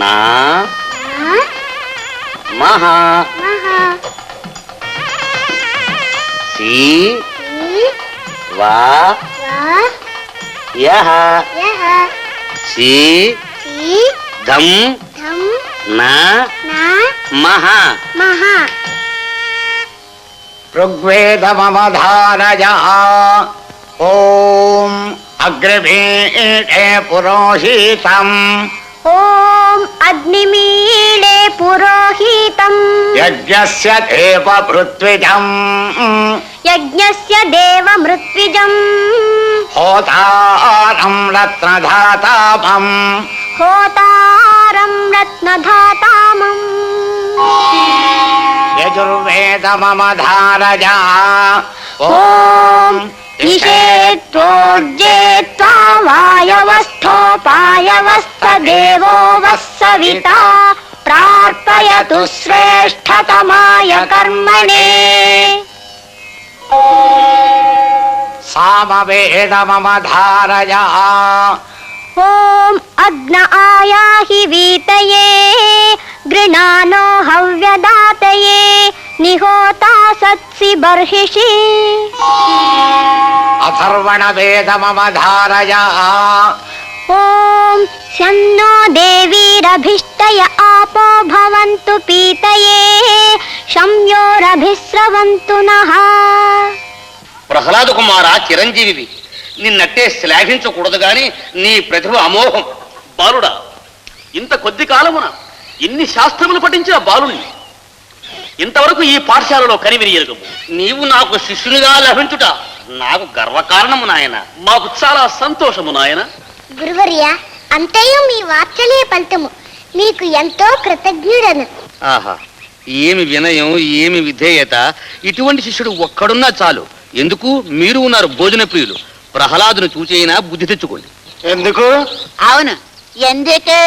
ना हाँ। महा। सी। वा। यह। सी। धम। ना। महा। महा। ऋग्वेदमवधानयः। ॐ अग्रिमे पुरोहितम्। ॐ अग्निमीले पुरोहितम्। यज्ञस्य देव मृत्विजम् यज्ञस्य देव मृत्विजम् होतारं रत्नधातामम् होतारं रत्नधातामम्। यजुर्वेद मम धारजा ॐ హోతారం రత్నధాతామం హోతారం రత్నధాతామం యజుర్వేదమవధారయ ఓం ఇషేత్వోర్జేత్వా వాయవస్థోపాయవస్థదేవో వస్సవితా ప్రార్పయతు శ్రేష్ఠతమాయ అగ్న ఆయాహి వీతయే గృణానో హవ్యదాతయే నిహోతా సత్సి బర్హిషి. అథర్వణ వేదమవధారయ ఓం శన్నో దేవీరభిష్టయ ఆపో భవంతు పీతయే శంయోరభిస్రవంతు నః. ప్రహ్లాద కుమార చిరంజీవివి నిన్నట్టే శ్లాఘించకూడదు గాని నీ ప్రతిభ అమోఘం. బాలుడా ఇంత కొద్ది కాలమున ఇన్ని శాస్త్రములు పఠించిన బాలుణ్ణి ఇంతవరకు ఈ పాఠశాలలో కనివిని ఎరుగము నీవు నాకు శిష్యునిగా లభించుట నాకు గర్వకారణము నాయన. మాకు చాలా సంతోషము నాయన. గురువర్య అంతయు మీ వాత్సల్య ఫలితము. మీకు ఎంతో కృతజ్ఞుడను. ఆహా ఏమి వినయం ఏమి విధేయత. ఇటువంటి శిష్యుడు ఒక్కడున్నా చాలు. ఎందుకు? మీరు ఉన్నారు భోజన ప్రియులు. ప్రహ్లాదును చూచైనా బుద్ధి తెచ్చుకోండి. ఎందుకు? అవును. ఎందుకే!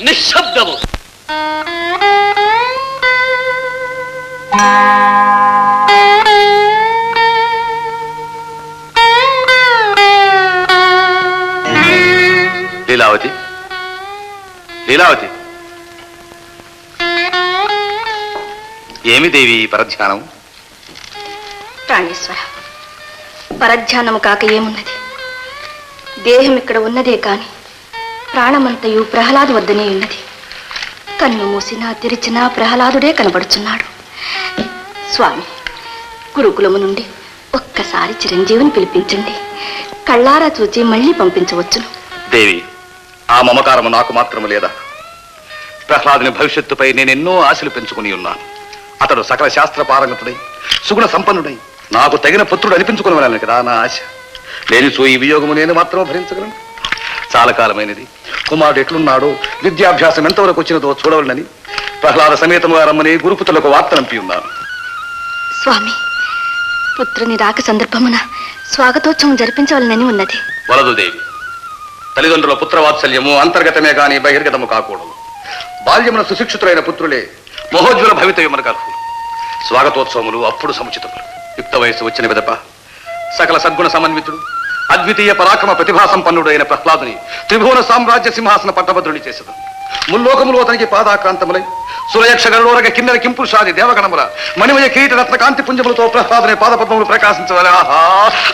నిశ్శబ్దము. లీలావతి? లీలావతి? ఏమి దేవి పరధ్యానం? ప్రాణేశ్వర. పరధ్యానము కాక ఏమున్నది? దేహం ఇక్కడ ఉన్నదే కాని ప్రాణమంతయు ప్రహ్లాదు వద్దనే ఉన్నది. కన్ను మూసినా తెరిచినా ప్రహ్లాదుడే కనబడుచున్నాడు. స్వామి గురుకులము నుండి ఒక్కసారి చిరంజీవిని పిలిపించండి. కళ్ళారా చూచి మళ్ళీ పంపించవచ్చును. దేవి ఆ మమకారము నాకు మాత్రము లేదా? ప్రహ్లాదుని భవిష్యత్తుపై నేనెన్నో ఆశలు పెంచుకుని ఉన్నాను. అతడు సకల శాస్త్ర పారంగతుడై సుగుణ సంపన్నుడై నాకు తగిన పుత్రుడు అనిపించుకుని కదా నా ఆశ. లేనిచో ఈ వియోగము నేను మాత్రం భరించగలను. చాలా కాలమైనది కుమారుడు ఎట్లున్నాడో విద్యాభ్యాసం ఎంతవరకు వచ్చినదో చూడవలనని ప్రహ్లాద సమేతముగా రమ్మని గురుపుతులకు వార్త నంపి ఉన్నాను. స్వామి పుత్రుని రాక సందర్భమున స్వాగతోత్సవం జరిపించవలనని ఉన్నది. వలదు దేవి తల్లిదండ్రుల పుత్రవాత్సల్యము అంతర్గతమే గాని బహిర్గతము కాకూడదు. బాల్యమున సుశిక్షితులైన పుత్రులే మహోజ్వల భవితవ్యమునకు అర్హులు. స్వాగతోత్సవములు అప్పుడు సముచితములు. యుక్త వయసు వచ్చిన విదప. సకల సద్గుణ సమన్వితుడు అద్వితీయ పరాక్రమ ప్రతిభా సంపన్నుడైన ప్రహ్లాదుని త్రిభువన సామ్రాజ్య సింహాసన పట్టభద్రుని చేసేదాం. ముల్లోకములు అతనికి పాదాక్రాంతములై సురయక్ష గరుడోరగ కిన్నెర కింపురుషాది దేవగణముల మణిమయ కిరీట రత్న కాంతి పుంజములతో ప్రహ్లాదుని పాదపద్మములు ప్రకాశించవలే. ఆహా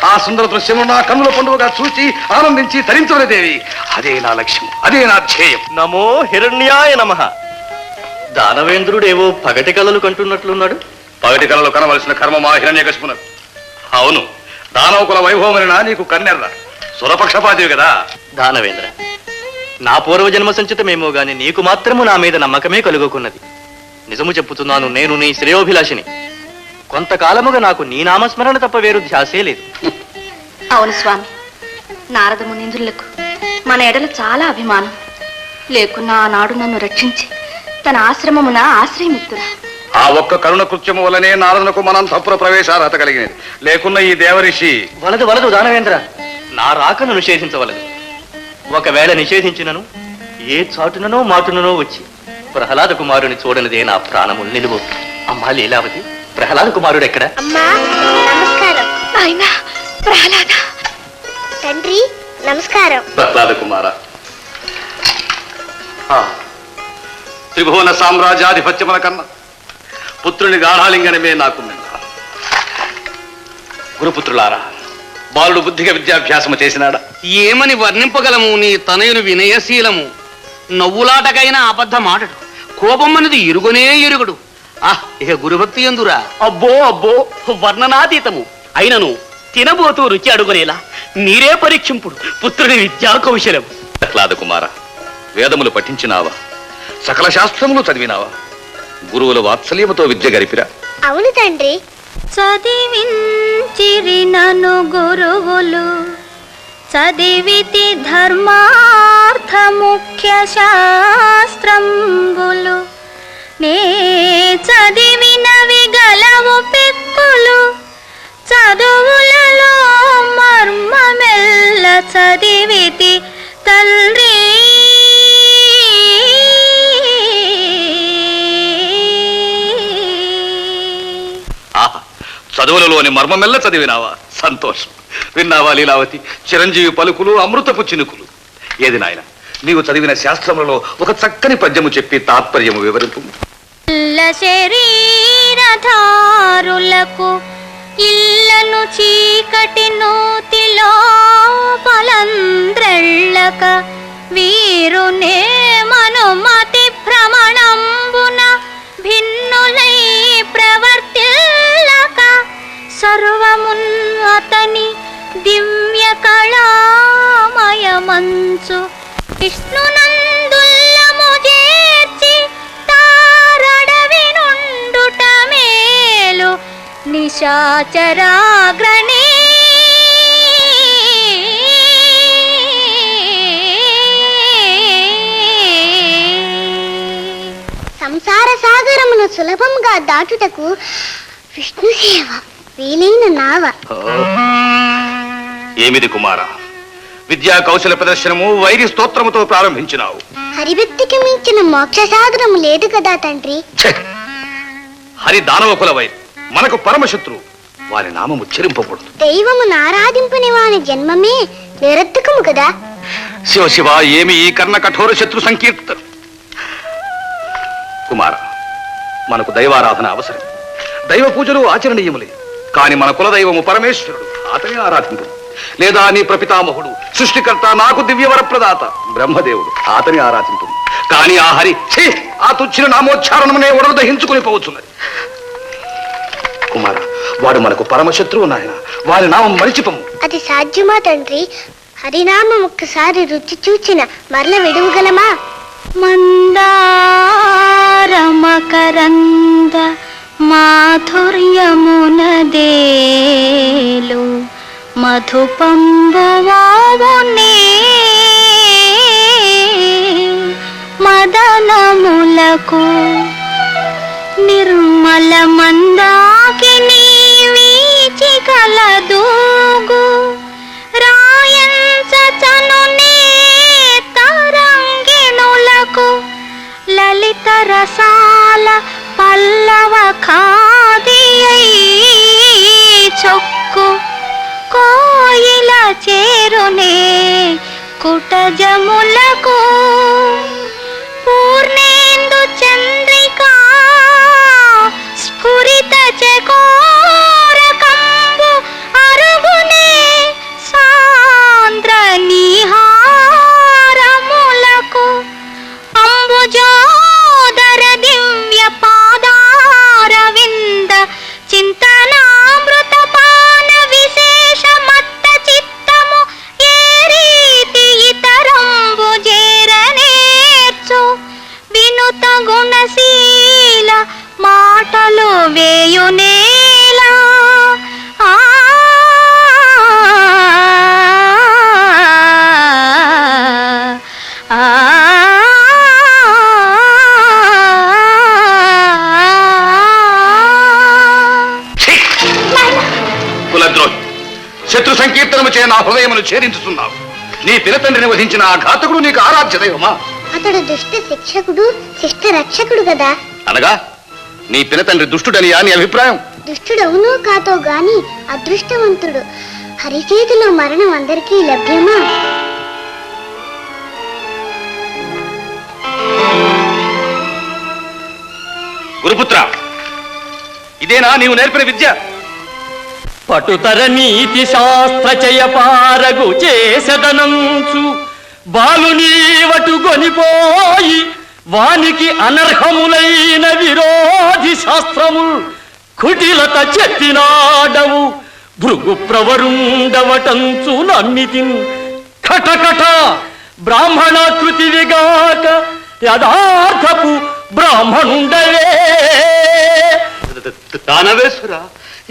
ఆ సుందర దృశ్యము నా కన్నుల పండుగగా చూచి ఆనందించి తరించవలే దేవి. అదే నా లక్ష్యం అదే నా ధ్యేయం. నమో హిరణ్యాయ నమ. దానవేంద్రుడేవో పగటి కలలు కంటున్నట్లున్నాడు. పగటి కలలో కనవలసిన కర్మ మా హిరణ్యకశిపునకు అవును దానవకుల వైభవమైన నీకు కన్నెర్ర. సురపక్షపాతివి కదా. దానవేంద్ర నా పూర్వజన్మ సంచితమేమో గాని నీకు మాత్రము నా మీద నమ్మకమే కలుగుకున్నది. నిజము చెప్పుతున్నాను నేను నీ శ్రేయోభిలాషిని. కొంతకాలముగా నాకు నీ నామస్మరణ తప్ప వేరు ధ్యాసే లేదు. అవును స్వామి నారద మునీంద్రులకు మన ఎడల చాలా అభిమానం. లేకున్నా ఆనాడు నన్ను రక్షించి తన ఆశ్రమమున ఆశ్రయమిత్తురా. ఆ ఒక్క కరుణ కృత్యము వల్లనే నారదునకు మనం తప్పుల ప్రవేశార్హత కలిగినది. లేకున్న ఈ దేవరిషి వలదు వలదు దానవేంద్ర. నా రాకను నిషేధించవలదు. ఒకవేళ నిషేధించినను ఏ చాటుననో మాటుననో వచ్చి ప్రహ్లాద కుమారుని చూడనిదే నా ప్రాణములు నిలువు. అమ్మా లీలావతి ప్రహ్లాద కుమారుడు ఎక్కడ? అమ్మా నమస్కారం. ఆయన ప్రహ్లాద. తండ్రి నమస్కారం. ప్రహ్లాద కుమార. ఆ, త్రిభువన సామ్రాజ్యాధిపత్యముల కన్నా పుత్రుని గాఢాలింగనమే నాకు గురుపుత్రులారా బాలుడు బుద్ధిగా విద్యాభ్యాసము చేసినాడా? ఏమని వర్ణింపగలము నీ తనయుని వినయశీలము? నవ్వులాటకైనా అబద్ధ మాటడు కోపమన్నది ఇరుగునే ఎరుగుడు ఆహ్ ఇక గురుభక్తి ఎందురా? అబ్బో అబ్బో వర్ణనాతీతము. అయినను తినబోతూ రుచి అడుగునేలా నీరే పరీక్షింపుడు పుత్రుని విద్యా కౌశలం ప్రహ్లాద కుమార వేదములు పఠించినావా? సకల శాస్త్రములు చదివినావా? గురువుల వాత్సల్యముతో విద్య గరిపిరా అవును తండ్రి. చదివించిరి నను గురువులు చదివితి ధర్మార్థ ముఖ్య శాస్త్రంబులు. నే చదివినవి గలవు పెక్కులు చదువులలో మర్మమెల్ల చదివితి తండ్రి చదువులలోని మర్మమెల్ల చదివినావా? సంతోషం. విన్నావా లీలావతి? చిరంజీవి పలుకులు అమృతపు చినుకులు. ఏది నాయన? నీవు చదివిన శాస్త్రములలో ఒక చక్కని పద్యము చెప్పి తాత్పర్యము వివరింపు. శరీరధారులకు ఇల్లను చీకటి నూతిలో పలంద్రెళ్ళక వీరునే మనుమతి నిశాచరాగ్రణీ సంసార సాగరమును సులభంగా దాటుటకు విష్ణు సేవ వీలైన నావ. ఏమిది కుమార? విద్యా కౌశల ప్రదర్శనము వైరి స్తోత్రముతో ప్రారంభించినావు. హరిభక్తికి మించిన మోక్ష సాగరము లేదు కదా తండ్రి. ఛే! హరి దానవ కుల వైరి మనకు పరమశత్రువు. వారి నామము ఉచ్చరింపకూడదు దైవమును ఆరాధింపని వాని జన్మమే నిరర్థకము కదా? శివ శివ ఏమి ఈ కర్ణ కఠోర శత్రు సంకీర్తన కుమార మనకు దైవారాధన అవసరం. దైవ పూజలు ఆచరణీయములే. కాని మన కులదైవము పరమేశ్వరుడు అతని ఆరాధింపు లేదా నీ ప్రపితామహుడు సృష్టికర్త నాకు దివ్యవర ప్రదాత బ్రహ్మదేవుడు అతని ఆరాధింపు కాని ఆ హరి ఛీ! ఆ తుచ్చిన నామోచ్చారణమునే ఉడలు దహించుకుని పోవచ్చున్నది కుమార వాడు మనకు పరమశత్రువు నాయన. వారి నామం మరిచిపము. అది సాధ్యమా తండ్రి? హరినామం ఒక్కసారి రుచి చూచిన మరల విడువగలమా? మందారమకరంద మాధుర్యమునదేలు మధుపంబువావునే మదనములకు నిర్మల మందాకిని వీచి కలదూగు తరంగిణులకు లలిత రసాల పల్లవ ఖాది చొక్కు. కోయిల చేరునే కుటజములకు శత్రు సంకీర్తనము చే నా హృదయమును ఛేదించుతున్నావు. నీ పినతండ్రిని వధించిన ఆ ఘాతకుడు నీకు ఆరాధ్య దైవమా? అతడు దుష్ట శిక్షకుడు శిష్ట రక్షకుడు కదా అనగా నీ పినతండ్రి దుష్టుడని నీ అభిప్రాయం? దుష్టుడవునో కాతో గాని అదృష్టవంతుడు. హరిచేతిలో మరణం అందరికీ లభ్యమా? గురుపుత్ర ఇదేనా నీవు నేర్పిన విద్య? పటుతర నీతి శాస్త్ర చయపారగు చేసదనంచు. బాలునీవటు కొనిపోయి వానికి అనర్హములైన విరోధి శాస్త్రములు కుటిలత చెత్తినాడవు. భృగు ప్రవరుండవటంచు నమ్మితిన్. కటకట బ్రాహ్మణాకృతివిగాక యథార్థపు బ్రాహ్మణుండవే. దానవేశ్వరా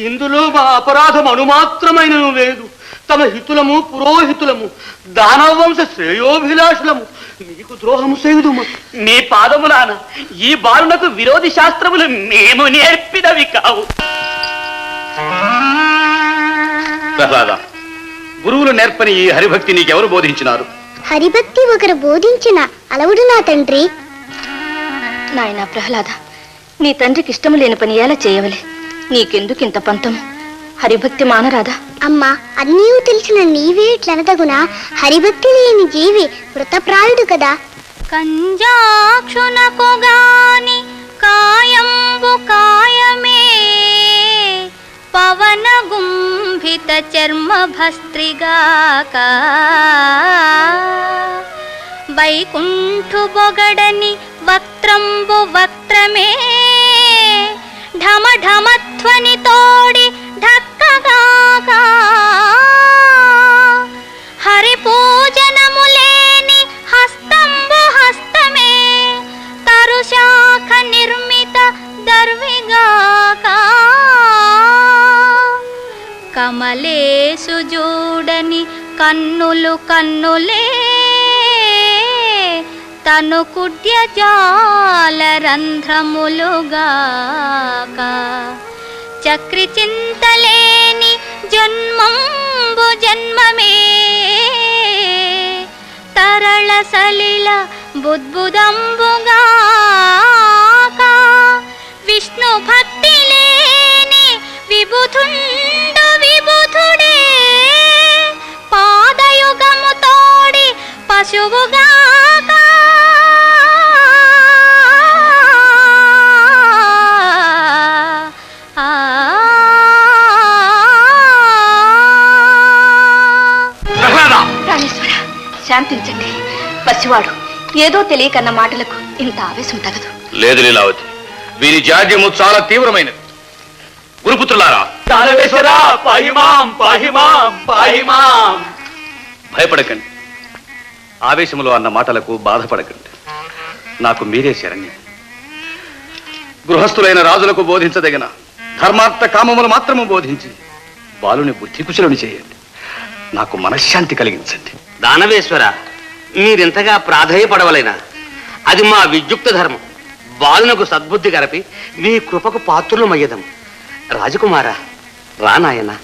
ఇందులో మా అపరాధం అణుమాత్రమైన లేదు. తమ హితులము పురోహితులము దానవ వంశ శ్రేయోభిలాషులము. మీకు ద్రోహము సేయుదు మీ పాదములాన ఈ బాలునకు విరోధి శాస్త్రములు మేము నేర్పినవి కావు. ప్రహ్లాద గురువులు నేర్పని ఈ హరిభక్తి నీకెవరు బోధించినారు? హరిభక్తి ఒకరు బోధించిన అలవుడు నా తండ్రి? నాయనా ప్రహ్లాద నీ తండ్రికి ఇష్టము లేని పని ఎలా చేయవలే? నీకెందుకింత పంతము హరిభక్తి మానరాదా? అమ్మా అన్నీ తెలిసిన నీవే ఇట్లనదగునా? హరిభక్తి లేని జీవి మృతప్రాయుడు కదా? కంజాక్షునకు గాని కాయంబు కాయమే పవన గుంభిత చర్మ భస్త్రిగాక వైకుంఠు బొగడని వక్త్రంబు వక్త్రమే ఢమ ఢమధ్వని తోడి ఢక్కగాక హరి పూజనము లేని హస్తంబు హస్తమే తరుశాఖ నిర్మిత దర్విగాక కమలేసు చూడని కన్నులు కన్నులే తను కుడ్య జాల రంధ్రములుగాక. చక్రి చింతలేని జన్మంబు జన్మమే. తరళ సలిల బుద్భుదంబుగాక విష్ణు భక్తి లేని విబుధుండు విబుధుడే పాదయుగము తోడి పశువుగా ప్రాణేశ్వర శాంతించండి. పసివాడు ఏదో తెలియకన్న మాటలకు ఇంత ఆవేశం తగదు. లేదు లీలావతి వీరి జాడ్యము చాలా తీవ్రమైనది. గురుపుత్రులారా! భయపడకండి. ఆవేశములో అన్న మాటలకు బాధపడకండి. నాకు మీరే శరణ్యం. గృహస్థులైన రాజులకు బోధించదగిన ధర్మార్థ కామములు మాత్రము బోధించి బాలుని బుద్ధి కుశలుని చేయండి. నాకు మనశ్శాంతి కలిగించండి. దానవేశ్వర మీరింతగా ప్రాధేయపడవలైనా అది మా విద్యుక్త ధర్మం. బాలునకు సద్బుద్ధి గరపి మీ కృపకు పాత్రులమయ్యదం రాజకుమారా రా నాయనా.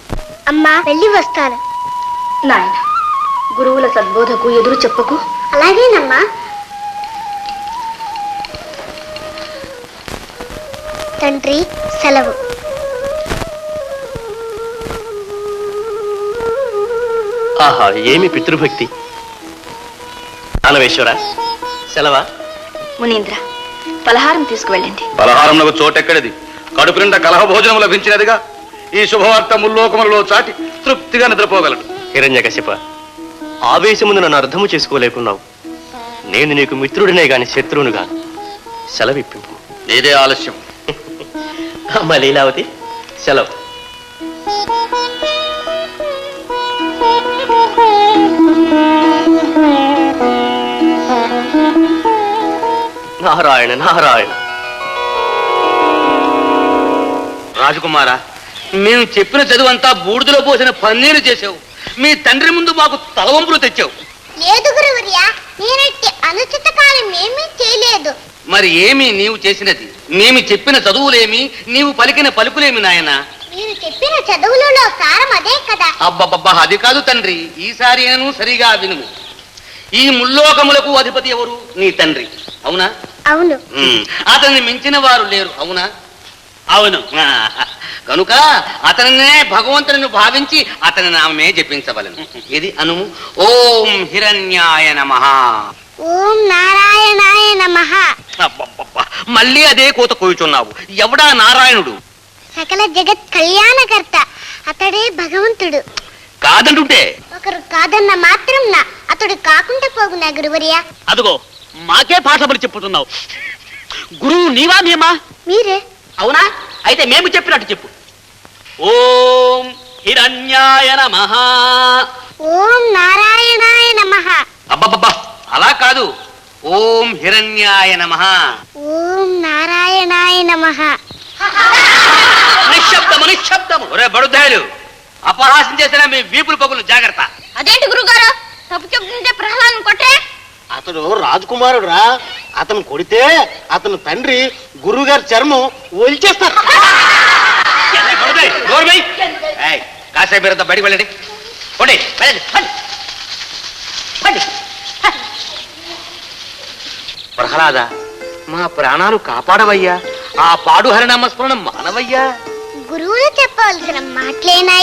అమ్మా వెళ్ళి వస్తాను. నాయన గురువుల సద్బోధకు ఎదురు చెప్పకు. అలాగేనమ్మా. తండ్రి సెలవు. ఆహా ఏమి పితృభక్తి? దానవేశ్వర సెలవా? మునీంద్ర పలహారం తీసుకువెళ్ళండి. పలహారమునకు చోటెక్కడిది? కడుపు నిండా కలహ భోజనం లభించినదిగా? ఈ శుభవార్త ముల్లోకములలో చాటి తృప్తిగా నిద్రపోగలడు హిరణ్యకశిప ఆవేశమును నన్ను అర్థము చేసుకోలేకున్నావు. నేను నీకు మిత్రుడినే గాని శత్రువును గాను సెలవిప్పింపు. నీదే ఆలస్యం. అమ్మ లీలావతి సెలవు. నారాయణ నారాయణ. రాజకుమారా మేము చెప్పిన చదువంతా బూడిదలో పోసిన పన్నీరు చేసావు మీ తండ్రి ముందు మాకు తలవంపులు తెచ్చావు. లేదు గురువర్యా నేనట్టి అనుచిత కాలం ఏమీ చేయలేదు. మరి ఏమి నీవు చేసినది? మేము చెప్పిన చదువులేమి నీవు పలికిన పలుకులేమి నాయనా? మీరు చెప్పిన చదువులలో సారం అదే కదా. అబ్బబ్బబ్బా అది కాదు తండ్రి. ఈసారి నేను సరిగా వినుము. ఈ ముల్లోకములకు అధిపతి ఎవరు? నీ తండ్రి. అవునా? అవును. అతన్ని మించిన వారు లేరు అవునా? అవును. కనుక అతనినే భగవంతుని భావించి అతని నామే జపించవలను. ఇది అను ఓం హిరణ్యాయ నమః. ఓం నారాయణాయ నమః. మళ్ళీ అదే కోత కోయుచున్నావు ఎవడా నారాయణుడు? సకల జగత్ కళ్యాణకర్త. అతడే భగవంతుడు. కాదంటుంటే. ఒకరు కాదన్న మాత్రం అతడు కాకుండా పోగునా గురువర్య? అదిగో. మాకే పాఠములు చెప్పుతున్నావు. గురువు నీవా మేమా? మీరే. అవునా? అయితే మేము చెప్పినట్టు చెప్పు. ఓం హిరణ్యాయ నమః. ఓం నారాయణాయ నమః. అబ్బబ్బబ్బా అలా కాదు. ఓం హిరణ్యాయ నమః. ఓం నారాయణాయ నమః. నిశ్శబ్దము నిశ్శబ్దము. ఒరే బడుద్దాయులు అపహాసం చేసిన మీ వీపులు పగులు జాగ్రత్త. అదేంటి గురుగారు? తప్పు చెప్తుంటే ప్రహ్లాదం కొట్టే? అతడు రాజకుమారుడు రా అతను కొడితే అతను తండ్రి గురువుగారి చర్మం ఒలిచేస్తారు. కాసేపు మీరంతా బయటికి వెళ్ళండి. పోండి. ప్రహ్లాద మా ప్రాణాలు కాపాడవయ్యా. ఆ పాడు హరినామ స్మరణం మానవయ్యా. గురువులు చెప్పవలసిన మాటలేనాయి.